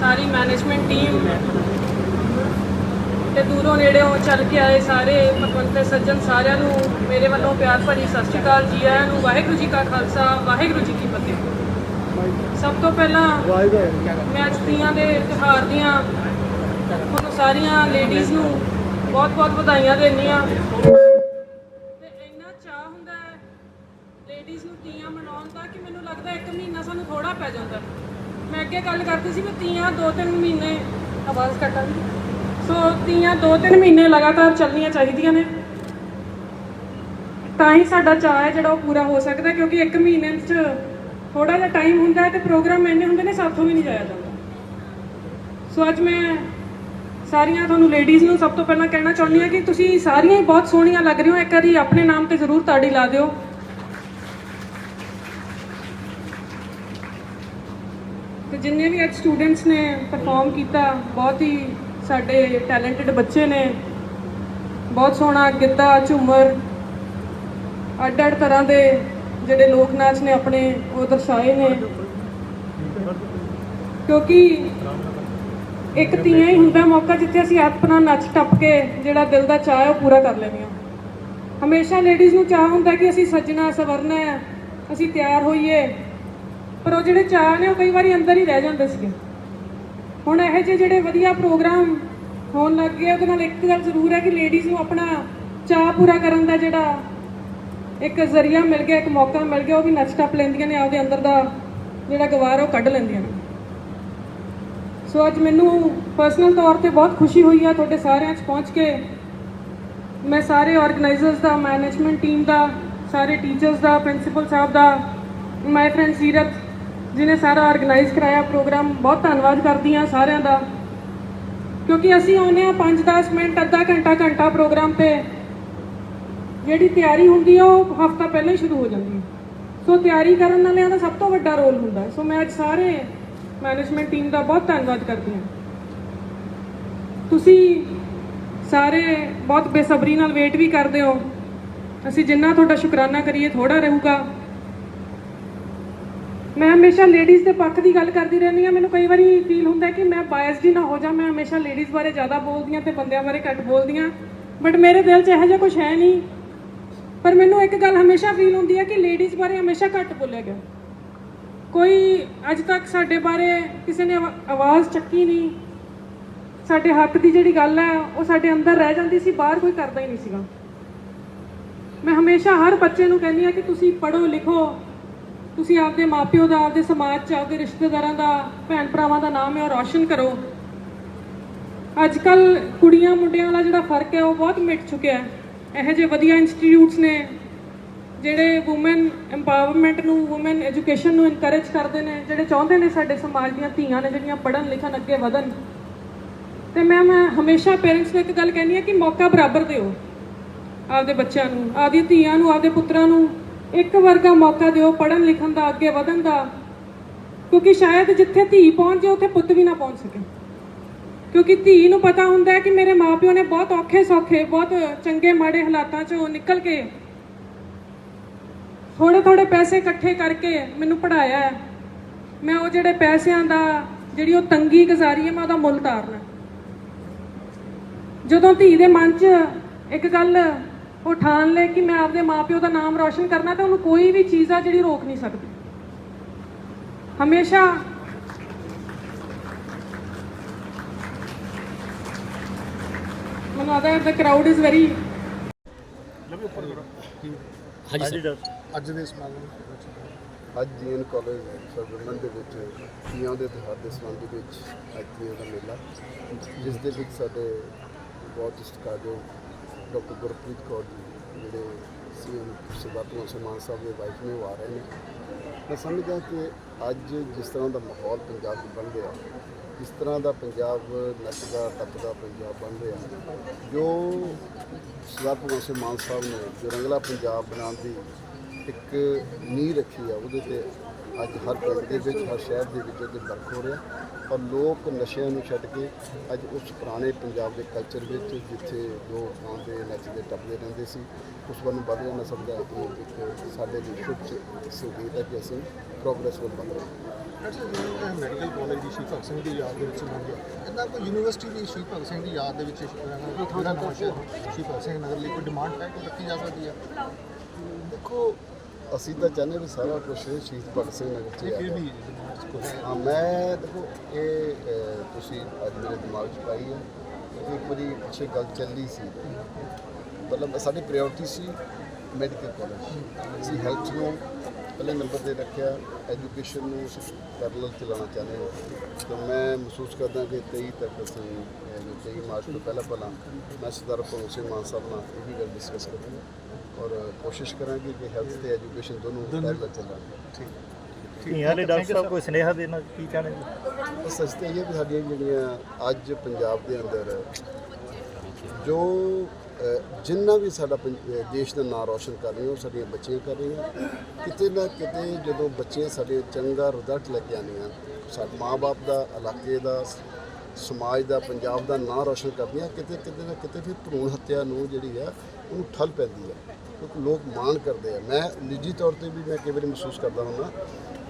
ਸਾਰੀ management team ਤੇ ਦੂਰੋਂ ਨੇੜਿਓਂ ਚੱਲ ਕੇ ਆਏ ਸਾਰੇ ਪਤਵੰਤੇ ਸੱਜਣ ਸਾਰਿਆਂ ਨੂੰ ਮੇਰੇ ਵੱਲੋਂ ਪਿਆਰ ਭਰੀ ਸਤਿ ਸ਼੍ਰੀ ਅਕਾਲ ਜੀ ਆਇਆਂ ਨੂੰ, ਵਾਹਿਗੁਰੂ ਜੀ ਕਾ ਖਾਲਸਾ, ਵਾਹਿਗੁਰੂ ਜੀ ਕੀ ਫਤਿਹ। ਸਭ ਤੋਂ ਪਹਿਲਾਂ ਮੈਂ ਅੱਜ ਤੀਆਂ ਦੇ ਤਿਉਹਾਰ ਦੀਆਂ ਤੁਹਾਨੂੰ ਸਾਰੀਆਂ ਲੇਡੀਜ਼ ਨੂੰ ਬਹੁਤ-ਬਹੁਤ ਵਧਾਈਆਂ ਦਿੰਦੀ ਆ ਤੇ ਇੰਨਾ ਚਾਹ ਹੁੰਦਾ ਹੈ ਲੇਡੀਜ਼ ਨੂੰ ਤੀਆਂ ਮਨਾਉਣ ਦਾ ਕਿ ਮੈਨੂੰ ਲੱਗਦਾ ਇੱਕ ਮਹੀਨਾ ਸਾਨੂੰ ਥੋੜਾ ਪੈ ਜਾਂਦਾ। ਮੈਂ ਅੱਗੇ ਗੱਲ ਕਰਦੀ ਸੀ ਵੀ ਤੀਆਂ ਦੋ ਤਿੰਨ ਮਹੀਨੇ, ਆਵਾਜ਼ ਕੱਟਾਂ ਸੋ ਤੀਆਂ ਦੋ ਤਿੰਨ ਮਹੀਨੇ ਲਗਾਤਾਰ ਚੱਲਣੀਆਂ ਚਾਹੀਦੀਆਂ ਨੇ। ਤਾਂ ਹੀ ਸਾਡਾ ਚਾਹ ਹੈ ਜਿਹੜਾ ਉਹ ਪੂਰਾ ਹੋ ਸਕਦਾ, ਕਿਉਂਕਿ ਇੱਕ ਮਹੀਨੇ 'ਚ ਥੋੜਾ ਜਿਹਾ ਟਾਈਮ ਹੁੰਦਾ ਹੈ ਤੇ ਪ੍ਰੋਗਰਾਮ ਇੰਨੇ ਹੁੰਦੇ ਨੇ ਸਾਥੋਂ ਵੀ ਨਹੀਂ ਜਾਇਆ ਜਾਂਦਾ। ਸੋ ਅੱਜ ਮੈਂ ਸਾਰੀਆਂ ਤੁਹਾਨੂੰ ਲੇਡੀਜ਼ ਨੂੰ ਸਭ ਤੋਂ ਪਹਿਲਾਂ ਕਹਿਣਾ ਚਾਹੁੰਦੀ ਹਾਂ ਕਿ ਤੁਸੀਂ ਸਾਰੀਆਂ ਹੀ ਬਹੁਤ ਸੋਹਣੀਆਂ ਲੱਗ ਰਹੀ ਹੋ। ਇੱਕ ਵਾਰੀ ਆਪਣੇ ਨਾਮ ਤੇ ਜ਼ਰੂਰ ਤਾੜੀ ਲਾ ਦਿਓ। ਜਿੰਨੇ ਵੀ ਅੱਜ ਸਟੂਡੈਂਟਸ ਨੇ ਪਰਫਾਰਮ ਕੀਤਾ, ਬਹੁਤ ਹੀ ਸਾਡੇ ਟੈਲੈਂਟਡ ਬੱਚੇ ਨੇ। ਬਹੁਤ ਸੋਹਣਾ ਗਿੱਧਾ, ਝੂਮਰ ਅੱਡ ਅੱਡ ਤਰ੍ਹਾਂ ਦੇ ਜਿਹੜੇ ਲੋਕ ਨਾਚ ਨੇ ਆਪਣੇ, ਉਹ ਦਰਸਾਏ ਨੇ। ਕਿਉਂਕਿ ਇੱਕ ਤੀਆਂ ਹੀ ਹੁੰਦਾ ਮੌਕਾ ਜਿੱਥੇ ਅਸੀਂ ਆਪਣਾ ਨੱਚ ਟੱਪ ਕੇ ਜਿਹੜਾ ਦਿਲ ਦਾ ਚਾਹ ਹੈ, ਉਹ ਪੂਰਾ ਕਰ ਲੈਂਦੇ ਹਾਂ। ਹਮੇਸ਼ਾ ਲੇਡੀਜ਼ ਨੂੰ ਚਾਹ ਹੁੰਦਾ ਕਿ ਅਸੀਂ ਸੱਜਣਾ, ਸਵਰਨਾ ਅਸੀਂ ਤਿਆਰ ਹੋਈਏ। ਪਰ ਉਹ ਜਿਹੜੇ ਚਾਹ ਨੇ, ਉਹ ਕਈ ਵਾਰੀ ਅੰਦਰ ਹੀ ਰਹਿ ਜਾਂਦੇ ਸੀਗੇ। ਹੁਣ ਇਹੋ ਜਿਹੇ ਜਿਹੜੇ ਵਧੀਆ ਪ੍ਰੋਗਰਾਮ ਹੋਣ ਲੱਗ ਗਏ, ਉਹਦੇ ਨਾਲ ਇੱਕ ਗੱਲ ਜ਼ਰੂਰ ਹੈ ਕਿ ਲੇਡੀਜ਼ ਨੂੰ ਆਪਣਾ ਚਾਹ ਪੂਰਾ ਕਰਨ ਦਾ ਜਿਹੜਾ ਇੱਕ ਜ਼ਰੀਆ ਮਿਲ ਗਿਆ, ਇੱਕ ਮੌਕਾ ਮਿਲ ਗਿਆ, ਉਹ ਵੀ ਨੱਚ ਟੱਪ ਲੈਂਦੀਆਂ ਨੇ, ਆਪਦੇ ਅੰਦਰ ਦਾ ਜਿਹੜਾ ਗਵਾਰ, ਉਹ ਕੱਢ ਲੈਂਦੀਆਂ ਨੇ। ਸੋ ਅੱਜ ਮੈਨੂੰ ਪਰਸਨਲ ਤੌਰ ਤੇ ਬਹੁਤ ਖੁਸ਼ੀ ਹੋਈ ਆ ਤੁਹਾਡੇ ਸਾਰਿਆਂ 'ਚ ਪਹੁੰਚ ਕੇ। ਮੈਂ ਸਾਰੇ ਆਰਗੇਨਾਈਜ਼ਰਸ ਦਾ ਮੈਨੇਜਮੈਂਟ ਟੀਮ ਦਾ, ਸਾਰੇ ਟੀਚਰਸ ਦਾ ਪ੍ਰਿੰਸੀਪਲ ਸਾਹਿਬ ਦਾ ਮਾਈ ਫਰੈਂਡ ਸੀਰਤ ਜਿਨੇ ਸਾਰਾ ਆਰਗੇਨਾਈਜ਼ ਕਰਾਇਆ ਪ੍ਰੋਗਰਾਮ ਬਹੁਤ ਧੰਨਵਾਦ ਕਰਦੀ ਆ ਸਾਰਿਆਂ ਦਾ। ਕਿਉਂਕਿ ਅਸੀਂ ਆਉਂਦੇ ਆ 5-10 ਮਿੰਟ, ਅੱਧਾ ਘੰਟਾ ਘੰਟਾ ਪ੍ਰੋਗਰਾਮ ਤੇ। ਜਿਹੜੀ ਤਿਆਰੀ ਹੁੰਦੀ ਆ, ਉਹ ਹਫਤਾ ਪਹਿਲਾਂ ਹੀ ਸ਼ੁਰੂ ਹੋ ਜਾਂਦੀ ਸੋ ਤਿਆਰੀ ਕਰਨ ਵਾਲਿਆਂ ਦਾ ਸਭ ਤੋਂ ਵੱਡਾ ਰੋਲ ਹੁੰਦਾ ਸੋ ਮੈਂ ਅੱਜ ਸਾਰੇ ਮੈਨੇਜਮੈਂਟ ਟੀਮ ਦਾ ਬਹੁਤ ਧੰਨਵਾਦ ਕਰਦੀ ਹਾਂ। ਤੁਸੀਂ ਸਾਰੇ ਬਹੁਤ ਬੇਸਬਰੀ ਨਾਲ ਵੇਟ ਵੀ ਕਰਦੇ ਹੋ। ਅਸੀਂ ਜਿੰਨਾ ਤੁਹਾਡਾ ਸ਼ੁਕਰਾਨਾ ਕਰੀਏ ਥੋੜਾ ਰਹੂਗਾ। ਮੈਂ ਹਮੇਸ਼ਾ ਲੇਡੀਜ਼ ਦੇ ਪੱਖ ਦੀ ਗੱਲ ਕਰਦੀ ਰਹਿੰਦੀ ਹਾਂ। ਮੈਨੂੰ ਕਈ ਵਾਰੀ ਫੀਲ ਹੁੰਦਾ ਕਿ ਮੈਂ ਬਾਇਸਡ ਹੀ ਨਾ ਹੋ ਜਾ ਮੈਂ ਹਮੇਸ਼ਾ ਲੇਡੀਜ਼ ਬਾਰੇ ਜ਼ਿਆਦਾ ਬੋਲਦੀ ਹਾਂ ਤੇ ਬੰਦਿਆਂ ਬਾਰੇ ਘੱਟ ਬੋਲਦੀ ਹਾਂ। ਬਟ ਮੇਰੇ ਦਿਲ 'ਚ ਇਹੋ ਜਿਹਾ ਕੁਝ ਹੈ ਨਹੀਂ। ਪਰ ਮੈਨੂੰ ਇੱਕ ਗੱਲ ਹਮੇਸ਼ਾ ਫੀਲ ਹੁੰਦੀ ਹੈ ਕਿ ਲੇਡੀਜ਼ ਬਾਰੇ ਹਮੇਸ਼ਾ ਘੱਟ ਬੋਲਿਆ ਗਿਆ। ਕੋਈ ਅੱਜ ਤੱਕ ਸਾਡੇ ਬਾਰੇ ਕਿਸੇ ਨੇ ਆਵਾਜ਼ ਚੱਕੀ ਨਹੀਂ। ਸਾਡੇ ਹੱਕ ਦੀ ਜਿਹੜੀ ਗੱਲ ਹੈ, ਉਹ ਸਾਡੇ ਅੰਦਰ ਰਹਿ ਜਾਂਦੀ ਸੀ, ਬਾਹਰ ਕੋਈ ਕਰਦਾ ਹੀ ਨਹੀਂ ਸੀਗਾ। ਮੈਂ ਹਮੇਸ਼ਾ ਹਰ ਬੱਚੇ ਨੂੰ ਕਹਿੰਦੀ ਆ ਕਿ ਤੁਸੀਂ ਪੜ੍ਹੋ ਲਿਖੋ। ਤੁਸੀਂ ਆਪਦੇ ਮਾਪਿਓ ਦਾ, ਆਪਦੇ ਸਮਾਜ 'ਚ, ਆਪਦੇ ਰਿਸ਼ਤੇਦਾਰਾਂ ਦਾ ਭੈਣ ਭਰਾਵਾਂ ਦਾ ਨਾਮ ਹੈ ਉਹ ਰੌਸ਼ਨ ਕਰੋ। ਅੱਜ ਕੱਲ ਕੁੜੀਆਂ, ਮੁੰਡਿਆਂ ਵਾਲਾ ਜਿਹੜਾ ਫ਼ਰਕ ਹੈ, ਉਹ ਬਹੁਤ ਮਿਟ ਚੁੱਕਿਆ ਹੈ। ਇਹੋ ਜਿਹੇ ਵਧੀਆ ਇੰਸਟੀਚਿਊਟਸ ਨੇ, ਜਿਹੜੇ ਔਮਨ ਐਮਪਾਵਰਮੈਂਟ ਨੂੰ ਔਮਨ ਐਜੂਕੇਸ਼ਨ ਨੂੰ ਇਨਕਰੇਜ ਕਰਦੇ ਨੇ, ਜਿਹੜੇ ਚਾਹੁੰਦੇ ਨੇ ਸਾਡੇ ਸਮਾਜ ਦੀਆਂ ਧੀਆਂ ਨੇ, ਜਿਹੜੀਆਂ ਪੜ੍ਹਨ, ਲਿਖਣ, ਅੱਗੇ ਵਧਣ। ਤੇ ਮੈਂ ਮੈਂ ਹਮੇਸ਼ਾ ਪੇਰੈਂਟਸ ਨੂੰ ਇੱਕ ਗੱਲ ਕਹਿੰਦੀ ਆ ਕਿ ਮੌਕਾ ਬਰਾਬਰ ਦਿਓ। ਆਪਦੇ ਬੱਚਿਆਂ ਨੂੰ ਆਪਦੀ ਧੀਆਂ ਨੂੰ, ਆਪਦੇ ਪੁੱਤਰਾਂ ਨੂੰ ਇੱਕ ਵਰਗਾ ਮੌਕਾ ਦਿਓ, ਪੜ੍ਹਨ ਲਿਖਣ ਦਾ, ਅੱਗੇ ਵਧਣ ਦਾ। ਕਿਉਂਕਿ ਸ਼ਾਇਦ ਜਿੱਥੇ ਧੀ ਪਹੁੰਚ ਜਾਏ, ਉੱਥੇ ਪੁੱਤ ਵੀ ਨਾ ਪਹੁੰਚ ਸਕੇ। ਕਿਉਂਕਿ ਧੀ ਨੂੰ ਪਤਾ ਹੁੰਦਾ ਹੈ ਕਿ ਮੇਰੇ ਮਾਪਿਓ ਨੇ ਬਹੁਤ ਔਖੇ ਸੌਖੇ, ਬਹੁਤ ਚੰਗੇ, ਮਾੜੇ ਹਾਲਾਤਾਂ ਚੋਂ ਨਿਕਲ ਕੇ ਥੋੜੇ ਥੋੜੇ ਪੈਸੇ ਇਕੱਠੇ ਕਰਕੇ ਮੈਨੂੰ ਪੜਾਇਆ ਹੈ। ਮੈਂ ਉਹ ਜਿਹੜੇ ਪੈਸਿਆਂ ਦਾ, ਜਿਹੜੀ ਉਹ ਤੰਗੀ ਗੁਜ਼ਾਰੀ ਹੈ, ਮੈਂ ਉਹਦਾ ਮੁੱਲ ਤਾਰਨਾ ਜਦੋਂ ਧੀ ਦੇ ਮਨ 'ਚ ਇੱਕ ਗੱਲ ਉਹ ਠਾਣ ਲੈ ਕਿ ਮੈਂ ਆਪਦੇ ਮਾਪਿਓ ਦਾ ਨਾਮ ਰੌਸ਼ਨ ਕਰਨਾ ਤਾਂ ਉਹਨੂੰ ਕੋਈ ਵੀ ਚੀਜ਼ ਆ ਜਿਹੜੀ ਰੋਕ ਨਹੀਂ ਸਕਦੀ। ਹਮੇਸ਼ਾ ਮੈਨੂੰ ਆਦਾ ਦ ਕਰਾਊਡ ਇਜ਼ ਵੈਰੀ ਹਾਂਜੀ ਸਰ ਅੱਜ ਦੇ ਸਮਾਗਮ ਅੱਜ ਜੀਐਨ ਕਾਲਜ ਸਰਵਰਮਨ ਦੇ ਵਿੱਚ ਤੀਆਂ ਦੇ ਤਿਉਹਾਰ ਦੇ ਸੰਬੰਧ ਵਿੱਚ ਅੱਜ ਦਾ ਮੇਲਾ ਜਿਸ ਦੇ ਵਿੱਚ ਸਾਡੇ ਬਹੁਤ ਸਤਿਕਾਰਯੋਗ ਡਾਕਟਰ ਗੁਰਪ੍ਰੀਤ ਕੌਰ ਜੀ, ਜਿਹੜੇ ਸੀਐਮ ਸਰਬੱਤ ਸਮਾਨ ਸਾਹਿਬ ਦੇ ਵਾਈਫ ਨੇ, ਉਹ ਆ ਰਹੇ ਨੇ। ਮੈਂ ਸਮਝਦਾ ਕਿ ਅੱਜ ਜਿਸ ਤਰ੍ਹਾਂ ਦਾ ਮਾਹੌਲ ਪੰਜਾਬ 'ਚ ਬਣ ਰਿਹਾ, ਜਿਸ ਤਰ੍ਹਾਂ ਦਾ ਪੰਜਾਬ ਨੱਚਦਾ, ਟੱਪਦਾ ਪੰਜਾਬ ਬਣ ਰਿਹਾ, ਜੋ ਸਰਦਾਰ ਭਗਵੰਤ ਸਿੰਘ ਮਾਨ ਸਾਹਿਬ ਨੇ, ਜੋ ਰੰਗਲਾ ਪੰਜਾਬ ਬਣਾਉਣ ਦੀ ਇੱਕ ਨੀਂਹ ਰੱਖੀ ਆ, ਉਹਦੇ ਤੇ ਅੱਜ ਹਰ ਪਿੰਡ ਦੇ ਵਿੱਚ ਹਰ ਸ਼ਹਿਰ ਦੇ ਵਿੱਚ ਉਹਦੇ ਵਰਕ ਹੋ ਰਿਹਾ। ਔਰ ਲੋਕ ਨਸ਼ਿਆਂ ਨੂੰ ਛੱਡ ਕੇ ਅੱਜ ਉਸ ਪੁਰਾਣੇ ਪੰਜਾਬ ਦੇ ਕਲਚਰ ਵਿੱਚ ਜਿੱਥੇ ਲੋਕ ਆਉਂਦੇ ਨੱਚਦੇ ਟੱਪਦੇ ਰਹਿੰਦੇ ਸੀ ਉਸ ਵੱਲ ਨੂੰ ਵੱਧ ਜਾਣਾ ਸਮਝਦਾ ਇਹ ਇੱਕ ਸਾਡੇ ਲਈ ਸ਼ੁਭ ਸ- ਸੰਕੇਤ ਹੈ ਕਿ ਅਸੀਂ ਪ੍ਰੋਗਰੈਸ ਵੱਲ ਵਧ ਰਹੇ ਹਾਂ। ਮੈਡੀਕਲ ਕਾਲਜ ਦੀ ਸ਼ਹੀਦ ਭਗਤ ਸਿੰਘ ਦੀ ਯਾਦ ਦੇ ਵਿੱਚ ਬਣ ਗਿਆ। ਇਹਨਾਂ ਕੋਈ ਯੂਨੀਵਰਸਿਟੀ ਦੀ ਸ਼ਹੀਦ ਭਗਤ ਸਿੰਘ ਦੀ ਯਾਦ ਦੇ ਵਿੱਚ ਸ਼ਹੀਦ ਭਗਤ ਸਿੰਘ ਨਗਰ ਲਈ ਕੋਈ ਡਿਮਾਂਡ ਹੈ ਕੋਈ ਰੱਖੀ ਜਾ ਸਕਦੀ ਹੈ? ਦੇਖੋ ਅਸੀਂ ਤਾਂ ਚਾਹੁੰਦੇ ਵੀ ਸਾਰਾ ਕੁਝ ਸ਼ਹੀਦ ਭਗਤ ਸਿੰਘ ਨਗਰ 'ਚ ਹੀ ਆ ਹਾਂ ਮੈਂ ਦੇਖੋ ਇਹ ਅਹ, ਤੁਸੀਂ ਅੱਜ ਮੇਰੇ ਦਿਮਾਗ 'ਚ ਪਾਈ ਹੈ ਇਹ ਇੱਕ ਵਾਰੀ ਪਿੱਛੇ ਗੱਲ ਚੱਲੀ ਸੀ। ਮਤਲਬ ਸਾਡੀ ਪ੍ਰਾਇੋਰਟੀ ਸੀ ਮੈਡੀਕਲ ਕਾਲਜ ਅਸੀਂ ਹੈਲਥ ਨੂੰ ਪਹਿਲੇ ਨੰਬਰ ਤੇ ਰੱਖਿਆ ਐਜੂਕੇਸ਼ਨ ਨੂੰ ਪੈਰਲਲ ਚਲਾਉਣਾ ਚਾਹੁੰਦੇ ਹਾਂ। ਤਾਂ ਮੈਂ ਮਹਿਸੂਸ ਕਰਦਾ ਕਿ 23 ਤੱਕ ਅਸੀਂ ਅਹ, ਜੋ 23 ਮਾਰਚ ਤੋਂ ਪਹਿਲਾਂ ਪਹਿਲਾਂ ਮੈਂ ਸਰਦਾਰ ਭਗਤ ਸਿੰਘ ਮਾਨ ਸਾਹਿਬ ਨਾਲ ਇਹ ਵੀ ਗੱਲ ਡਿਸਕਸ ਕਰਾਂਗਾ। ਔਰ ਕੋਸ਼ਿਸ਼ ਕਰਾਂਗੇ ਕਿ ਹੈਲਥ ਤੇ ਐਜੂਕੇਸ਼ਨ ਦੋਨੋਂ ਪੈਰਲਲ ਚੱਲਣ। ਧੀਆਂ ਲਈ ਡਾਕਟਰ ਸਾਹਿਬ ਕੋਈ ਸੁਨੇਹਾ ਦੇਣਾ ਕੀ ਚਾਹੁੰਦੇ ਜੀ? ਸੱਚ ਤਾਂ ਇਹ ਹੈ ਵੀ ਸਾਡੀਆਂ ਜਿਹੜੀਆਂ ਅੱਜ ਪੰਜਾਬ ਦੇ ਅੰਦਰ ਜੋ ਜਿੰਨਾ ਵੀ ਸਾਡਾ ਦੇਸ਼ ਦਾ ਨਾਮ ਰੌਸ਼ਨ ਕਰ ਰਹੀਆਂ ਉਹ ਸਾਡੀਆਂ ਬੱਚੀਆਂ ਕਰ ਰਹੀਆਂ। ਕਿਤੇ ਨਾ ਕਿਤੇ ਜਦੋਂ ਬੱਚੇ ਸਾਡੇ ਚੰਗਾ ਰਿਜ਼ਲਟ ਲੈ ਕੇ ਆਉਂਦੀਆਂ ਸਾਡੇ ਮਾਪੇ ਦਾ ਇਲਾਕੇ ਦਾ ਸਮਾਜ ਦਾ, ਪੰਜਾਬ ਦਾ ਨਾਂ ਰੌਸ਼ਨ ਕਰਦੀਆਂ ਕਿਤੇ ਕਿਤੇ ਨਾ ਕਿਤੇ ਫਿਰ ਭਰੂਣ ਹੱਤਿਆ ਨੂੰ ਜਿਹੜੀ ਆ, ਉਹਨੂੰ ਠੱਲ ਪੈਂਦੀ ਹੈ ਕਿਉਂਕਿ ਲੋਕ ਮਾਣ ਕਰਦੇ ਆ। ਮੈਂ ਨਿੱਜੀ ਤੌਰ ਤੇ ਵੀ ਮੈਂ ਕਈ ਵਾਰੀ ਮਹਿਸੂਸ ਕਰਦਾ ਹੁੰਦਾ,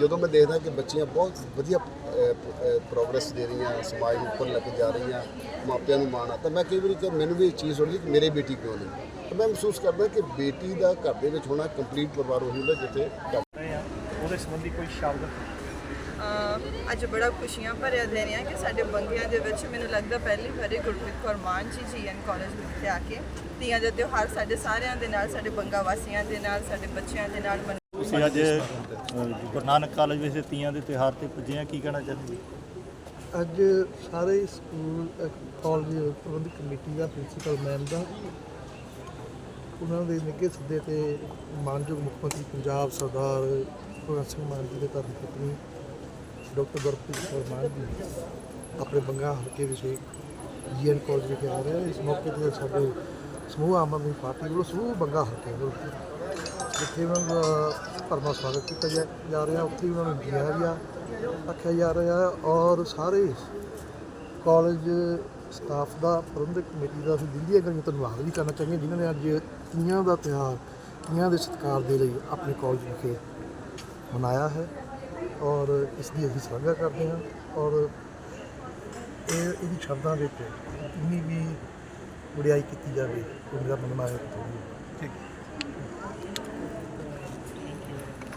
ਜਦੋਂ ਮੈਂ ਦੇਖਦਾ ਕਿ ਬੱਚੀਆਂ ਬਹੁਤ ਵਧੀਆ ਪ੍ਰੋਗਰੈਸ ਦੇ ਰਹੀਆਂ, ਸਮਾਜ ਨੂੰ ਉੱਪਰ ਲੈ ਕੇ ਜਾ ਰਹੀਆਂ, ਮਾਪਿਆਂ ਨੂੰ ਮਾਣ ਆ, ਤਾਂ ਮੈਂ ਕਈ ਵਾਰੀ ਕਿ ਮੈਨੂੰ ਵੀ ਇਹ ਚੀਜ਼ ਹੁੰਦੀ ਕਿ ਮੇਰੇ ਬੇਟੀ ਕਿਉਂ ਨਹੀਂ? ਤਾਂ ਮੈਂ ਮਹਿਸੂਸ ਕਰਦਾ ਕਿ ਬੇਟੀ ਦਾ ਘਰ ਦੇ ਵਿੱਚ ਹੋਣਾ ਕੰਪਲੀਟ ਪਰਿਵਾਰ ਉਹੀ ਹੁੰਦਾ ਜਿੱਥੇ ਉਹਦੇ ਸੰਬੰਧੀ ਕੋਈ ਸ਼ਬਦ ਅੱਜ ਬੜਾ ਖੁਸ਼ੀਆਂ ਭਰਿਆ ਦਿਨ ਹੈ ਕਿ ਸਾਡੇ ਬੰਗਿਆਂ ਦੇ ਵਿੱਚ ਮੈਨੂੰ ਲੱਗਦਾ ਪਹਿਲੀ ਵਾਰੀ ਗੁਰਪ੍ਰੀਤ ਕੌਰ ਮਾਨ ਜੀ ਜੀਐਨ ਕਾਲਜ ਵਿਖੇ ਆ ਕੇ ਤੀਆਂ ਦਾ ਤਿਉਹਾਰ ਸਾਡੇ ਸਾਰਿਆਂ ਦੇ ਨਾਲ ਸਾਡੇ ਬੰਗਾ ਵਾਸੀਆਂ ਦੇ ਨਾਲ ਸਾਡੇ ਬੱਚਿਆਂ ਦੇ ਨਾਲ ਮਨਾ ਤੁਸੀਂ ਅੱਜ ਗੁਰੂ ਨਾਨਕ ਕਾਲਜ ਵਿੱਚ ਤੀਆਂ ਦੇ ਤਿਉਹਾਰ ਤੇ ਪੁੱਜੇ ਆ ਕੀ ਕਹਿਣਾ ਚਾਹੁੰਦੇ? ਅੱਜ ਸਾਰੇ ਸਕੂਲ ਕਾਲਜ ਪ੍ਰਬੰਧਕ ਕਮੇਟੀ ਦਾ ਪ੍ਰਿੰਸੀਪਲ ਮੈਮ ਦਾ ਉਹਨਾਂ ਦੇ ਨਿੱਘੇ ਸੱਦੇ ਤੇ ਮਾਨਯੋਗ ਮੁੱਖ ਮੰਤਰੀ ਪੰਜਾਬ ਸਰਦਾਰ ਭਗਵੰਤ ਸਿੰਘ ਮਾਨ ਜੀ ਦੇ ਧਰਮ ਪਤਨੀ ਡਾਕਟਰ ਗੁਰਪ੍ਰੀਤ ਕੌਰ ਮਾਨ ਜੀ ਆਪਣੇ ਬੰਗਾ ਹਲਕੇ ਵਿਖੇ ਜੀਐਨ ਕਾਲਜ ਵਿਖੇ ਆ ਰਹੇ ਇਸ ਮੌਕੇ ਤੇ ਸਾਡੇ ਸਮੂਹ ਆਮ ਆਦਮੀ ਪਾਰਟੀ ਵੱਲੋਂ ਸਮੂਹ ਬੰਗਾ ਹਲਕੇ ਵੱਲੋਂ ਜਿੱਥੇ ਉਹਨਾਂ ਦਾ ਭਰਵਾਂ ਸਵਾਗਤ ਕੀਤਾ ਜਾ ਜਾ ਰਿਹਾ। ਉੱਥੇ ਹੀ ਉਹਨਾਂ ਨੂੰ ਜੀਆ ਗਿਆ ਆ ਆਖਿਆ ਜਾ ਰਿਹਾ ਔਰ ਸਾਰੇ ਕਾਲਜ ਸਟਾਫ ਦਾ, ਪ੍ਰਬੰਧਕ ਕਮੇਟੀ ਦਾ ਅਸੀਂ ਦਿਲ ਦੀਆਂ ਧੰਨਵਾਦ ਵੀ ਕਰਨਾ ਚਾਹੁੰਦੇ ਹਾਂ ਜਿਨ੍ਹਾਂ ਨੇ ਅੱਜ ਤੀਆਂ ਦਾ ਤਿਉਹਾਰ, ਤੀਆਂ ਦੇ ਸਤਿਕਾਰ ਦੇ ਲਈ ਆਪਣੇ ਕਾਲਜ ਵਿਖੇ ਮਨਾਇਆ ਹੈ। ਔਰ ਇਸ ਦੀ ਅਸੀਂ ਸ਼ਲਾਘਾ ਕਰਦੇ ਹਾਂ ਔਰ ਇਹ ਇਹਦੀ ਸ਼ਬਦਾਂ ਵਿੱਚ ਜਿੰਨੀ ਵੀ ਵਡਿਆਈ ਕੀਤੀ ਜਾਵੇ, ਉਹ ਮੇਰਾ ਮੰਨਣਾ ਹੈ। ਕਿ